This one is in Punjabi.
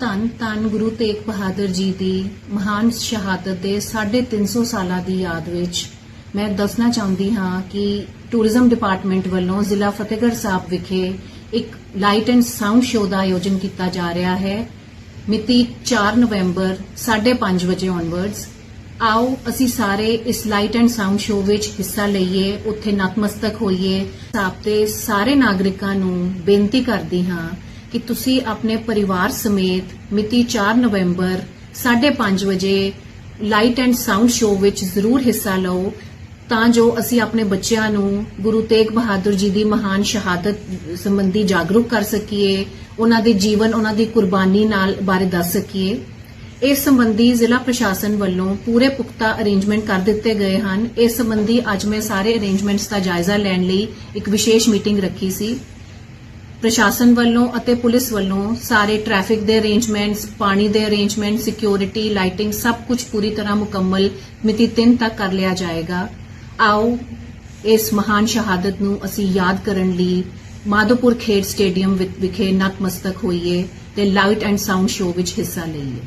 ਧੰਨ ਧੰਨ ਗੁਰੂ ਤੇਗ ਬਹਾਦਰ ਜੀ ਦੀ ਮਹਾਨ ਸ਼ਹਾਦਤ ਦੇ 350 ਸਾਲਾਂ ਦੀ ਯਾਦ ਵਿੱਚ ਮੈਂ ਦੱਸਣਾ ਚਾਹੁੰਦੀ ਹਾਂ ਕਿ ਟੂਰਿਜ਼ਮ ਡਿਪਾਰਟਮੈਂਟ ਵੱਲੋਂ ਜ਼ਿਲ੍ਹਾ ਫਤਿਹਗੜ੍ਹ ਸਾਹਿਬ ਵਿਖੇ ਇੱਕ ਲਾਈਟ ਐਂਡ ਸਾਊਂਡ ਸ਼ੋਅ ਦਾ ਆਯੋਜਨ ਕੀਤਾ ਜਾ ਰਿਹਾ ਹੈ। ਮਿਤੀ 4 ਨਵੰਬਰ 5:30 ਵਜੇ ਔਨਵਰਡਸ ਆਓ ਅਸੀਂ ਸਾਰੇ ਇਸ ਲਾਈਟ ਐਂਡ ਸਾਊਂਡ ਸ਼ੋਅ ਵਿੱਚ ਹਿੱਸਾ ਲਈਏ, ਉੱਥੇ ਨਤਮਸਤਕ ਹੋਈਏ। ਸਾਹਿਬ ਤੇ ਸਾਰੇ ਨਾਗਰਿਕਾਂ ਨੂੰ ਬੇਨਤੀ ਕਰਦੀ ਹਾਂ ਕਿ ਤੁਸੀਂ ਆਪਣੇ ਪਰਿਵਾਰ ਸਮੇਤ ਮਿਤੀ 4 ਨਵੰਬਰ 5:30 ਵਜੇ ਲਾਈਟ ਐਂਡ ਸਾਊਂਡ ਸ਼ੋਅ ਵਿੱਚ ਜ਼ਰੂਰ ਹਿੱਸਾ ਲਓ, ਤਾਂ ਜੋ ਅਸੀਂ ਆਪਣੇ ਬੱਚਿਆਂ ਨੂੰ ਗੁਰੂ ਤੇਗ ਬਹਾਦਰ ਜੀ ਦੀ ਮਹਾਨ ਸ਼ਹਾਦਤ ਸੰਬੰਧੀ ਜਾਗਰੂਕ ਕਰ ਸਕੀਏ, ਉਹਨਾਂ ਦੇ ਜੀਵਨ, ਉਹਨਾਂ ਦੀ ਕੁਰਬਾਨੀ ਨਾਲ ਬਾਰੇ ਦੱਸ ਸਕੀਏ। ਇਸ ਸੰਬੰਧੀ ਜ਼ਿਲ੍ਹਾ ਪ੍ਰਸ਼ਾਸਨ ਵੱਲੋਂ ਪੂਰੇ ਪੁਖਤਾ ਅਰੇਂਜਮੈਂਟ ਕਰ ਦਿੱਤੇ ਗਏ ਹਨ। ਇਸ ਸੰਬੰਧੀ ਅੱਜ ਮੈਂ ਸਾਰੇ ਅਰੇਂਜਮੈਂਟਸ ਦਾ ਜਾਇਜ਼ਾ ਲੈਣ ਲਈ ਇੱਕ ਵਿਸ਼ੇਸ਼ ਮੀਟਿੰਗ ਰੱਖੀ ਸੀ। ਪ੍ਰਸ਼ਾਸਨ ਵੱਲੋਂ ਅਤੇ ਪੁਲਿਸ ਵੱਲੋਂ ਸਾਰੇ ਟ੍ਰੈਫਿਕ ਦੇ ਅਰੇਂਜਮੈਂਟਸ ਪਾਣੀ ਦੇ ਅਰੇਂਜਮੈਂਟ ਸਿਕਿਉਰਿਟੀ ਲਾਈਟਿੰਗ ਸਭ ਕੁਝ ਪੂਰੀ ਤਰ੍ਹਾਂ ਮੁਕੰਮਲ, ਮਿਤੀ 3 ਤੱਕ ਕਰ ਲਿਆ ਜਾਏਗਾ। ਆਓ ਇਸ ਮਹਾਨ ਸ਼ਹਾਦਤ ਨੂੰ ਅਸੀਂ ਯਾਦ ਕਰਨ ਲਈ ਮਾਧੋਪੁਰ ਖੇਡ ਸਟੇਡੀਅਮ ਵਿਖੇ ਨਤਮਸਤਕ ਹੋਈਏ ਤੇ ਲਾਈਟ ਐਂਡ ਸਾਊਂਡ ਸ਼ੋਅ ਵਿੱਚ ਹਿੱਸਾ ਲਈਏ।